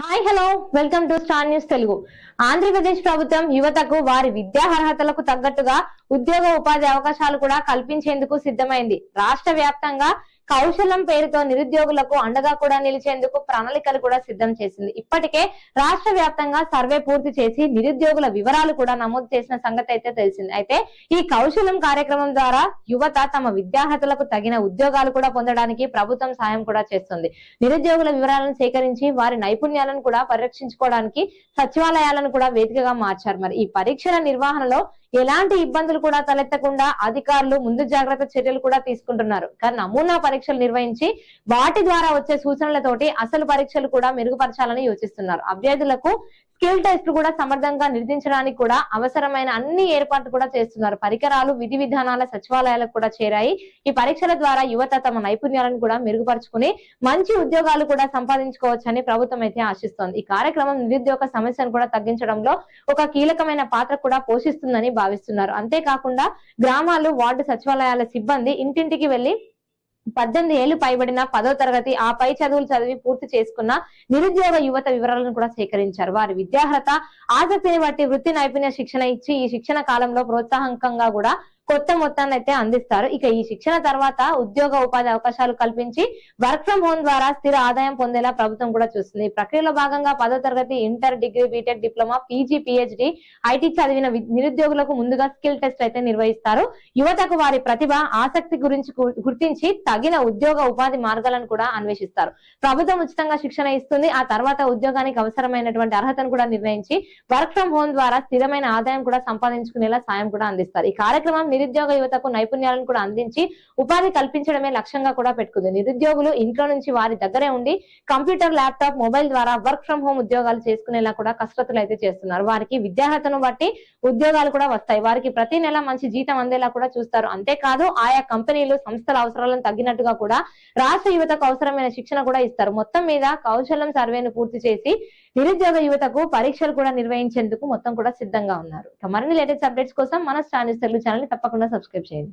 Hi hello. Welcome to star news Telugu. Andhra Pradesh ప్రభుత్వం యువతకు వారి విద్యా అర్హతలకు తగ్గట్టుగా ఉద్యోగ ఉపాధి అవకాశాలు కూడా కల్పించేందుకు సిద్ధమైంది. రాష్ట్ర వ్యాప్తంగా కౌశలం పేరుతో నిరుద్యోగులకు అండగా కూడా నిలిచేందుకు ప్రణాళికలు కూడా సిద్ధం చేసింది. ఇప్పటికే రాష్ట్ర వ్యాప్తంగా సర్వే పూర్తి చేసి నిరుద్యోగుల వివరాలు కూడా నమోదు చేసిన సంగతి అయితే తెలిసింది. అయితే ఈ కౌశలం కార్యక్రమం ద్వారా యువత తమ విద్యార్హతలకు తగిన ఉద్యోగాలు కూడా పొందడానికి ప్రభుత్వం సాయం కూడా చేస్తుంది. నిరుద్యోగుల వివరాలను సేకరించి వారి నైపుణ్యాలను కూడా పరిరక్షించుకోవడానికి సచివాలయాలను కూడా వేదికగా మార్చారు. మరి ఈ పరీక్షల నిర్వహణలో ఎలాంటి ఇబ్బందులు కూడా తలెత్తకుండా అధికారులు ముందు జాగ్రత్త చర్యలు కూడా తీసుకుంటున్నారు. కానీ నమూనా పరీక్షలు నిర్వహించి వాటి ద్వారా వచ్చే సూచనలతోటి అసలు పరీక్షలు కూడా మెరుగుపరచాలని యోచిస్తున్నారు. అభ్యర్థులకు స్కిల్ టెస్ట్ కూడా సమర్థంగా నిర్దించడానికి కూడా అవసరమైన అన్ని ఏర్పాట్లు కూడా చేస్తున్నారు. పరికరాలు విధి విధానాల సచివాలయాలకు కూడా చేరాయి. ఈ పరీక్షల ద్వారా యువత తమ నైపుణ్యాలను కూడా మెరుగుపరుచుకుని మంచి ఉద్యోగాలు కూడా సంపాదించుకోవచ్చని ప్రభుత్వం అయితే ఆశిస్తోంది. ఈ కార్యక్రమం నిరుద్యోగ సమస్యను కూడా తగ్గించడంలో ఒక కీలకమైన పాత్ర కూడా పోషిస్తుందని భావిస్తున్నారు. అంతేకాకుండా గ్రామాలు వార్డు సచివాలయాల సిబ్బంది ఇంటింటికి వెళ్ళి పద్దెనిమిది ఏళ్ళు పైబడిన పదో తరగతి ఆ పై చదువులు చదివి పూర్తి చేసుకున్న నిరుద్యోగ యువత వివరాలను కూడా సేకరించారు. వారి విద్యార్హత ఆసక్తిని బట్టి వృత్తి నైపుణ్య శిక్షణ ఇచ్చి ఈ శిక్షణ కాలంలో ప్రోత్సాహకంగా కూడా కొత్త మొత్తాన్ని అయితే అందిస్తారు. ఇక ఈ శిక్షణ తర్వాత ఉద్యోగ ఉపాధి అవకాశాలు కల్పించి వర్క్ ఫ్రం హోమ్ ద్వారా స్థిర ఆదాయం పొందేలా ప్రభుత్వం కూడా చూస్తుంది. ఈ ప్రక్రియలో భాగంగా పదో తరగతి inter degree BTech diploma PG PhD IT చదివిన నిరుద్యోగులకు ముందుగా స్కిల్ టెస్ట్ అయితే నిర్వహిస్తారు. యువతకు వారి ప్రతిభ ఆసక్తి గురించి గుర్తించి తగిన ఉద్యోగ ఉపాధి మార్గాలను కూడా అన్వేషిస్తారు. ప్రభుత్వం ఉచితంగా శిక్షణ ఇస్తుంది. ఆ తర్వాత ఉద్యోగానికి అవసరమైనటువంటి అర్హతను కూడా నిర్ణయించి వర్క్ ఫ్రం హోమ్ ద్వారా స్థిరమైన ఆదాయం కూడా సంపాదించుకునేలా సాయం కూడా అందిస్తారు. ఈ కార్యక్రమం నిరుద్యోగ యువతకు నైపుణ్యాలను కూడా అందించి ఉపాధి కల్పించడమే లక్ష్యంగా కూడా పెట్టుకుంది. నిరుద్యోగులు ఇంట్లో నుంచి వారి దగ్గరే ఉండి కంప్యూటర్ ల్యాప్టాప్ మొబైల్ ద్వారా వర్క్ ఫ్రం హోమ్ ఉద్యోగాలు చేసుకునేలా కూడా కసరత్తులు అయితే చేస్తున్నారు. వారికి విద్యార్హతను బట్టి ఉద్యోగాలు కూడా వస్తాయి. వారికి ప్రతి నెల మంచి జీతం అందేలా కూడా చూస్తారు. అంతేకాదు ఆయా కంపెనీలు సంస్థల అవసరాలను తగ్గినట్టుగా కూడా రాష్ట్ర యువతకు అవసరమైన శిక్షణ కూడా ఇస్తారు. మొత్తం మీద కౌశలం సర్వేను పూర్తి చేసి నిరుద్యోగ యువతకు పరీక్షలు కూడా నిర్వహించేందుకు మొత్తం కూడా సిద్ధంగా ఉన్నారు. మరిన్ని లేటెస్ట్ అప్డేట్స్ కోసం మన స్టానిస్ తెలుగు ఛానల్ని తప్పకుండా సబ్స్క్రైబ్ చేయండి.